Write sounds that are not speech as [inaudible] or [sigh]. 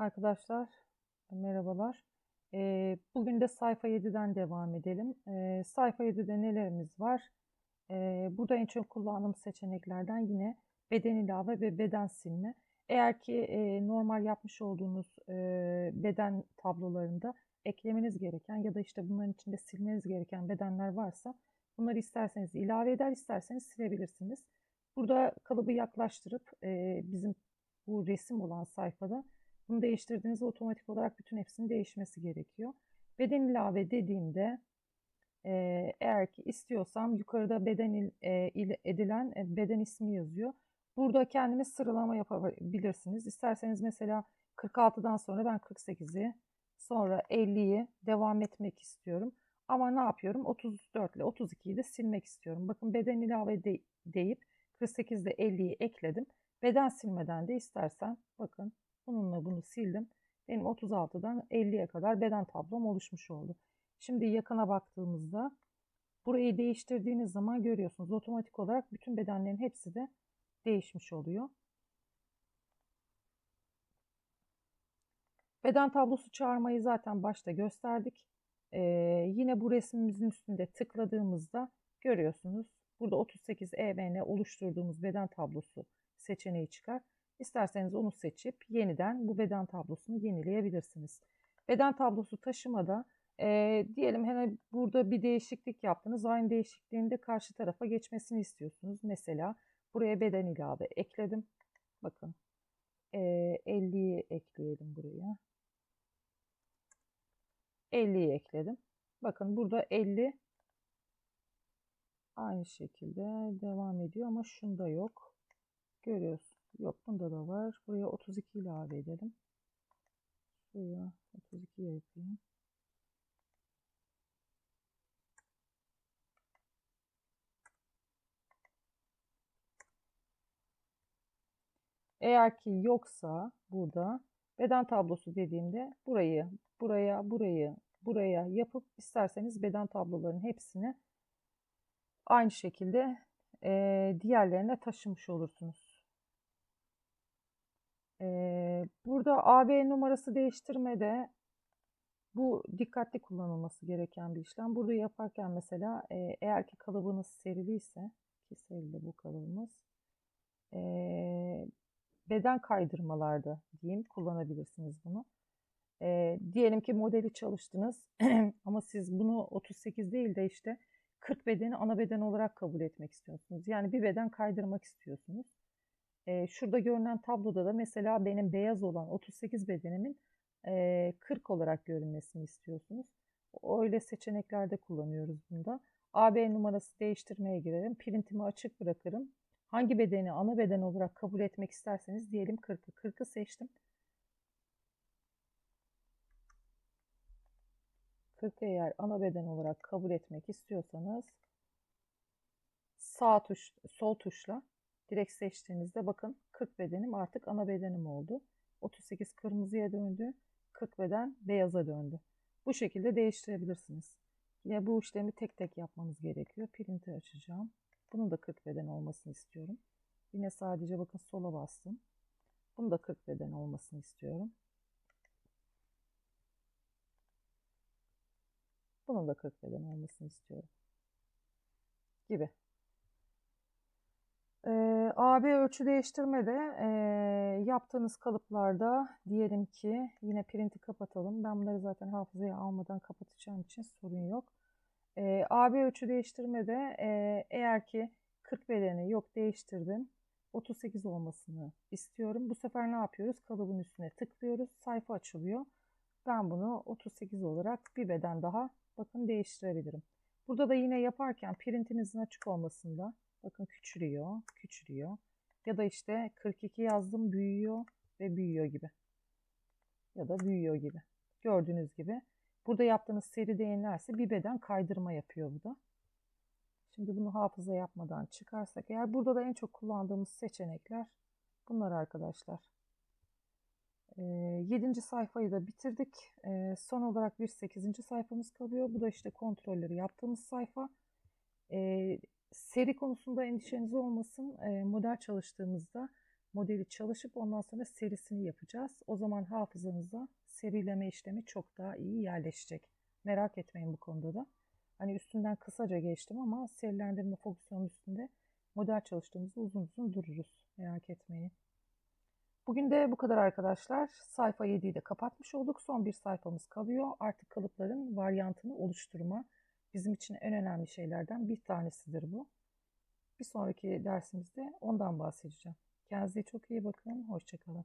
Arkadaşlar merhabalar. Ee, bugün de sayfa 7'den devam edelim. Ee, sayfa 7'de nelerimiz var? Ee, burada en çok kullandığım seçeneklerden yine beden ilave ve beden silme. Eğer ki e, normal yapmış olduğunuz e, beden tablolarında eklemeniz gereken ya da işte bunların içinde silmeniz gereken bedenler varsa bunları isterseniz ilave eder, isterseniz silebilirsiniz. Burada kalıbı yaklaştırıp e, bizim bu resim olan sayfada bunu değiştirdiğinizde otomatik olarak bütün hepsinin değişmesi gerekiyor. Beden ilave dediğimde e, eğer ki istiyorsam yukarıda beden il, e, il edilen e, beden ismi yazıyor. Burada kendiniz sıralama yapabilirsiniz. İsterseniz mesela 46'dan sonra ben 48'i sonra 50'yi devam etmek istiyorum. Ama ne yapıyorum? 34 ile 32'yi de silmek istiyorum. Bakın beden ilave de, deyip 48'de 50'yi ekledim. Beden silmeden de istersen bakın bununla bunu sildim. Benim 36'dan 50'ye kadar beden tablom oluşmuş oldu. Şimdi yakına baktığımızda burayı değiştirdiğiniz zaman görüyorsunuz otomatik olarak bütün bedenlerin hepsi de değişmiş oluyor. Beden tablosu çağırmayı zaten başta gösterdik. Ee, yine bu resmimizin üstünde tıkladığımızda görüyorsunuz. Burada 38 EBN oluşturduğumuz beden tablosu seçeneği çıkar. İsterseniz onu seçip yeniden bu beden tablosunu yenileyebilirsiniz. Beden tablosu taşımada e, diyelim hani burada bir değişiklik yaptınız. Aynı değişikliğinde karşı tarafa geçmesini istiyorsunuz. Mesela buraya beden ilave ekledim. Bakın e, 50'yi ekleyelim buraya. 50'yi ekledim. Bakın burada 50 aynı şekilde devam ediyor ama şunda yok. Görüyorsunuz. Yok bunda da var. Buraya 32 ilave edelim. Buraya 32 yapayım. Eğer ki yoksa burada beden tablosu dediğimde burayı, buraya, burayı, buraya yapıp isterseniz beden tablolarının hepsini aynı şekilde e, diğerlerine taşımış olursunuz. Burada AB numarası değiştirmede bu dikkatli kullanılması gereken bir işlem. Burada yaparken mesela eğer ki kalıbınız seriliyse ki serili bu kalıbımız e, beden kaydırmalarda diyeyim kullanabilirsiniz bunu. E, diyelim ki modeli çalıştınız [clears throat] ama siz bunu 38 değil de işte 40 bedeni ana beden olarak kabul etmek istiyorsunuz. Yani bir beden kaydırmak istiyorsunuz. Şurada görünen tabloda da mesela benim beyaz olan 38 bedenimin e, 40 olarak görünmesini istiyorsunuz. Öyle seçeneklerde kullanıyoruz bunda. AB numarası değiştirmeye girerim. Printimi açık bırakırım. Hangi bedeni ana beden olarak kabul etmek isterseniz diyelim 40'ı. 40'ı seçtim. 40 eğer ana beden olarak kabul etmek istiyorsanız sağ tuş, sol tuşla direkt seçtiğinizde bakın 40 bedenim artık ana bedenim oldu. 38 kırmızıya döndü. 40 beden beyaza döndü. Bu şekilde değiştirebilirsiniz. Yine bu işlemi tek tek yapmanız gerekiyor. Printi açacağım. Bunun da 40 beden olmasını istiyorum. Yine sadece bakın sola bastım. Bunun da 40 beden olmasını istiyorum. Bunun da 40 beden olmasını istiyorum. Gibi. AB ölçü değiştirmede e, yaptığınız kalıplarda diyelim ki yine printi kapatalım. Ben bunları zaten hafızaya almadan kapatacağım için sorun yok. E, AB ölçü değiştirmede e, eğer ki 40 bedeni yok değiştirdim. 38 olmasını istiyorum. Bu sefer ne yapıyoruz? Kalıbın üstüne tıklıyoruz. Sayfa açılıyor. Ben bunu 38 olarak bir beden daha bakın değiştirebilirim. Burada da yine yaparken printinizin açık olmasında Bakın küçülüyor, küçülüyor. Ya da işte 42 yazdım büyüyor ve büyüyor gibi. Ya da büyüyor gibi. Gördüğünüz gibi. Burada yaptığınız seri değinlerse bir beden kaydırma yapıyor bu da. Şimdi bunu hafıza yapmadan çıkarsak eğer burada da en çok kullandığımız seçenekler bunlar arkadaşlar. E, 7. sayfayı da bitirdik. E, son olarak bir 8. sayfamız kalıyor. Bu da işte kontrolleri yaptığımız sayfa. E, Seri konusunda endişeniz olmasın. Model çalıştığımızda modeli çalışıp ondan sonra serisini yapacağız. O zaman hafızanıza serileme işlemi çok daha iyi yerleşecek. Merak etmeyin bu konuda da. Hani üstünden kısaca geçtim ama serilendirme fonksiyonu üstünde model çalıştığımızda uzun uzun dururuz. Merak etmeyin. Bugün de bu kadar arkadaşlar. Sayfa 7'yi de kapatmış olduk. Son bir sayfamız kalıyor. Artık kalıpların varyantını oluşturma bizim için en önemli şeylerden bir tanesidir bu. Bir sonraki dersimizde ondan bahsedeceğim. Kendinize çok iyi bakın. Hoşçakalın.